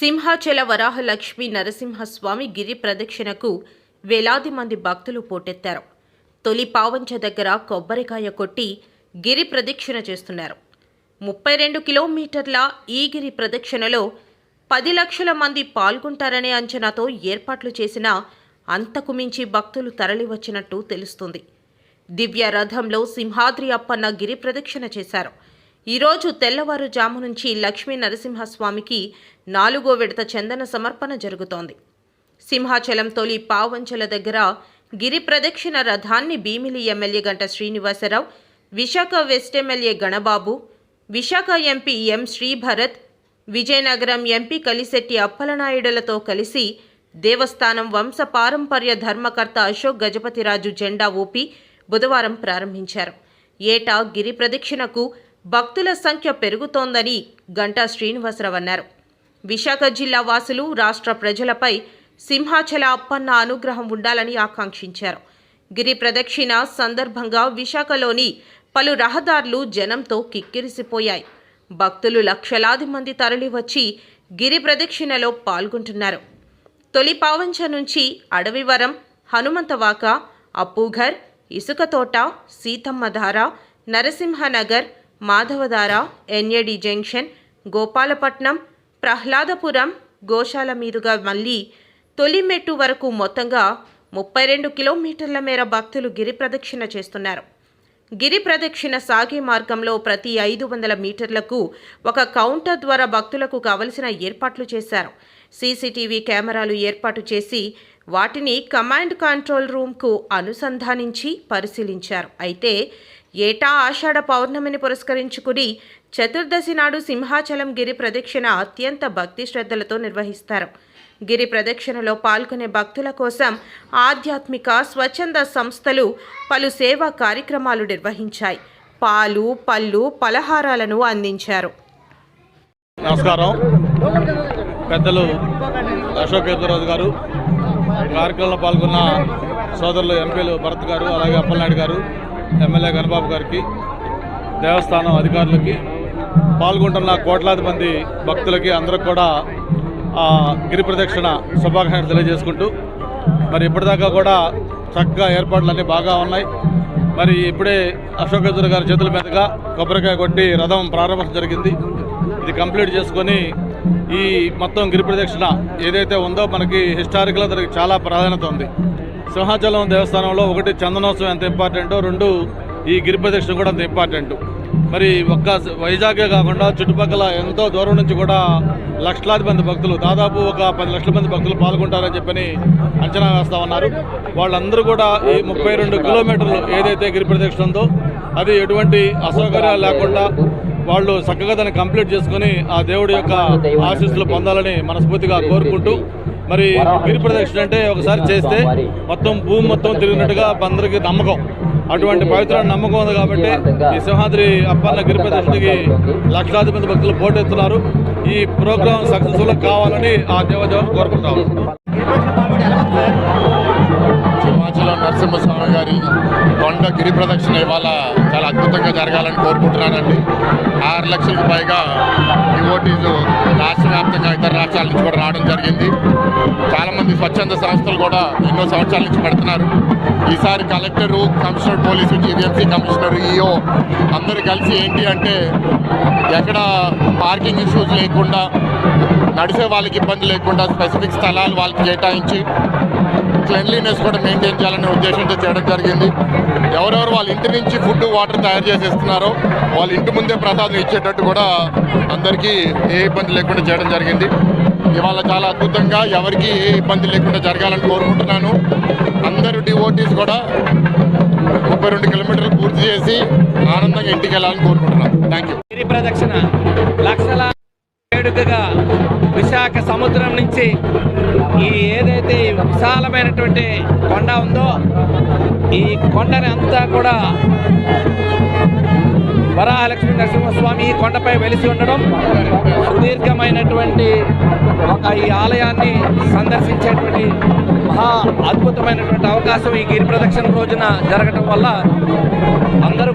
సింహాచల వరాహలక్ష్మి నరసింహస్వామి గిరి ప్రదక్షిణకు వేలాది మంది భక్తులు పోటెత్తారు. తొలి పావంచ దగ్గర కొబ్బరికాయ కొట్టి గిరి ప్రదక్షిణ చేస్తున్నారు. ముప్పై రెండు కిలోమీటర్ల ఈ గిరి ప్రదక్షిణలో పది లక్షల మంది పాల్గొంటారనే అంచనాతో ఏర్పాట్లు చేసిన అంతకు మించి భక్తులు తరలివచ్చినట్టు తెలుస్తుంది. దివ్య రథంలో సింహాద్రి అప్పన్న గిరి ప్రదక్షిణ చేశారు. ఈరోజు తెల్లవారుజాము నుంచి లక్ష్మీ నరసింహస్వామికి నాలుగో విడత చందన సమర్పణ జరుగుతోంది. సింహాచలం తొలి పావంచల దగ్గర గిరి ప్రదక్షిణ రథాన్ని Bheemili MLA Ganta Srinivasa Rao Visakha west MLA Ganababu Visakha MP M Sribharat Vizianagaram MP Kalisetti అప్పలనాయుడులతో కలిసి దేవస్థానం వంశ పారంపర్య ధర్మకర్త అశోక్ గజపతిరాజు జెండా ఊపి బుధవారం ప్రారంభించారు. ఏటా గిరి ప్రదక్షిణకు భక్తుల సంఖ్య పెరుగుతోందని గంటా శ్రీనివాసరావు అన్నారు. విశాఖ జిల్లా వాసులు రాష్ట్ర ప్రజలపై సింహాచల అప్పన్న అనుగ్రహం ఉండాలని ఆకాంక్షించారు. గిరి ప్రదక్షిణ సందర్భంగా విశాఖలోని పలు రహదారులు జనంతో కిక్కిరిసిపోయాయి. భక్తులు లక్షలాది మంది తరలివచ్చి గిరి ప్రదక్షిణలో పాల్గొంటున్నారు. తొలి పావంచ నుంచి అడవివరం హనుమంతవాక అప్పూఘర్ ఇసుకతోట సీతమ్మధార నరసింహనగర్ మాధవధార ఎన్ఏడి జంక్షన్ గోపాలపట్నం ప్రహ్లాదపురం గోశాల మీదుగా మళ్ళీ తొలి మెట్టు వరకు మొత్తంగా ముప్పై రెండు కిలోమీటర్ల మేర భక్తులు గిరి ప్రదక్షిణ చేస్తున్నారు. గిరి ప్రదక్షిణ సాగే మార్గంలో ప్రతి ఐదు వందల మీటర్లకు ఒక కౌంటర్ ద్వారా భక్తులకు కావలసిన ఏర్పాట్లు చేశారు. సీసీటీవీ కెమెరాలు ఏర్పాటు చేసి వాటిని కమాండ్ కంట్రోల్ రూమ్కు అనుసంధానించి పరిశీలించారు. అయితే ఏటా ఆషాఢ పౌర్ణమిని పురస్కరించుకుని చతుర్దశి నాడు సింహాచలం గిరి ప్రదక్షిణ అత్యంత భక్తి శ్రద్ధలతో నిర్వహిస్తారు. గిరి ప్రదక్షిణలో పాల్గొనే భక్తుల కోసం ఆధ్యాత్మిక స్వచ్ఛంద సంస్థలు పలు సేవా కార్యక్రమాలు నిర్వహించాయి. పాలు పళ్ళు పలహారాలను అందించారు. నమస్కారం. పెద్దలు అశోక్ గారు కార్యక్రమంలో పాల్గొన్న సోదరులు ఎంపీలు భరత్ గారు అలాగే అప్పలనాయుడు గారు. ఎమ్మెల్యే గణబాబు గారికి దేవస్థానం అధికారులకి పాల్గొంటున్న కోట్లాది మంది భక్తులకి అందరికి కూడా గిరి ప్రదక్షిణ శుభాకాంక్షలు తెలియజేసుకుంటూ మరి ఇప్పటిదాకా కూడా చక్కగా ఏర్పాట్లన్నీ బాగా ఉన్నాయి. మరి ఇప్పుడే అశోక్ గారి చేతుల మీదుగా కొబ్బరికాయ కొట్టి రథం ప్రారంభం జరిగింది. ఇది కంప్లీట్ చేసుకొని ఈ మొత్తం గిరి ప్రదక్షిణ ఏదైతే ఉందో మనకి హిస్టారికల్గా దానికి చాలా ప్రాధాన్యత ఉంది. సింహాచలం దేవస్థానంలో ఒకటి చందనోత్సవం ఎంత ఇంపార్టెంటో రెండు ఈ గిరి ప్రదక్షిణ కూడా అంత ఇంపార్టెంట్ మరి ఒక్క వైజాగే కాకుండా చుట్టుపక్కల ఎంతో దూరం నుంచి కూడా లక్షలాది మంది భక్తులు దాదాపు ఒక పది లక్షల మంది భక్తులు పాల్గొంటారని చెప్పని అంచనా వేస్తా ఉన్నారు. వాళ్ళందరూ కూడా ఈ ముప్పై రెండు కిలోమీటర్లు ఏదైతే గిరి ప్రదక్షిణ ఉందో అది ఎటువంటి అసౌకర్యాలు లేకుండా వాళ్ళు చక్కగా దాన్ని కంప్లీట్ చేసుకుని ఆ దేవుడి యొక్క ఆశీస్సులు పొందాలని మనస్ఫూర్తిగా కోరుకుంటూ మరి గిరి ప్రదక్షిణ అంటే ఒకసారి చేస్తే మొత్తం భూమి మొత్తం తిరిగినట్టుగా అందరికీ నమ్మకం. అటువంటి పవిత్ర నమ్మకం ఉంది కాబట్టి ఈ సింహాద్రి అప్పన్న గిరి ప్రదక్షిణకి లక్షలాది మంది భక్తులు పోటెత్తున్నారు. ఈ ప్రోగ్రాం సక్సెస్ఫుల్ కావాలని ఆ దేవదేవం కోరుకుంటాము నరసింహస్వామి గారి కొండ గిరి ప్రదక్షిణ ఇవాళ చాలా అద్భుతంగా జరగాలని కోరుకుంటున్నానండి. ఆరు లక్షలకు పైగా డివోటీస్ రాష్ట్ర వ్యాప్తంగా ఇతర రాష్ట్రాల నుంచి కూడా రావడం జరిగింది. చాలామంది స్వచ్ఛంద సంస్థలు కూడా ఎన్నో సంవత్సరాల నుంచి పెడుతున్నారు. ఈసారి collector commissioner police GVMC commissioner EO అందరూ కలిసి ఏంటి అంటే ఎక్కడ పార్కింగ్ ఇష్యూస్ లేకుండా నడిచే వాళ్ళకి ఇబ్బంది లేకుండా స్పెసిఫిక్ స్థలాలు వాళ్ళకి కేటాయించి క్లెన్లీనెస్ కూడా మెయింటైన్ చేయాలనే ఉద్దేశంతో చేయడం జరిగింది. ఎవరెవరు వాళ్ళ ఇంటి నుంచి ఫుడ్ వాటర్ తయారు చేసేస్తున్నారో వాళ్ళ ఇంటి ముందే ప్రసాదం ఇచ్చేటట్టు కూడా అందరికీ ఏ ఇబ్బంది లేకుండా చేయడం జరిగింది. ఇవాళ చాలా అద్భుతంగా ఎవరికి ఏ ఇబ్బంది లేకుండా జరగాలని కోరుకుంటున్నాను. అందరూ డివోటీస్ కూడా ముప్పై రెండు కిలోమీటర్లు పూర్తి చేసి ఆనందంగా ఇంటికి వెళ్ళాలని కోరుకుంటున్నాను. థ్యాంక్ యూ ప్రదక్షిణ. వేడుకగా విశాఖ సముద్రం నుంచి ఈ ఏదైతే విశాలమైనటువంటి కొండ ఉందో ఈ కొండని అంతా కూడా వరాహలక్ష్మి నరసింహస్వామి ఈ కొండపై వెలిసి ఉండడం సుదీర్ఘమైనటువంటి ఒక ఈ ఆలయాన్ని సందర్శించేటువంటి మహా అద్భుతమైనటువంటి అవకాశం ఈ గిరి ప్రదక్షిణ రోజున జరగటం వల్ల అందరూ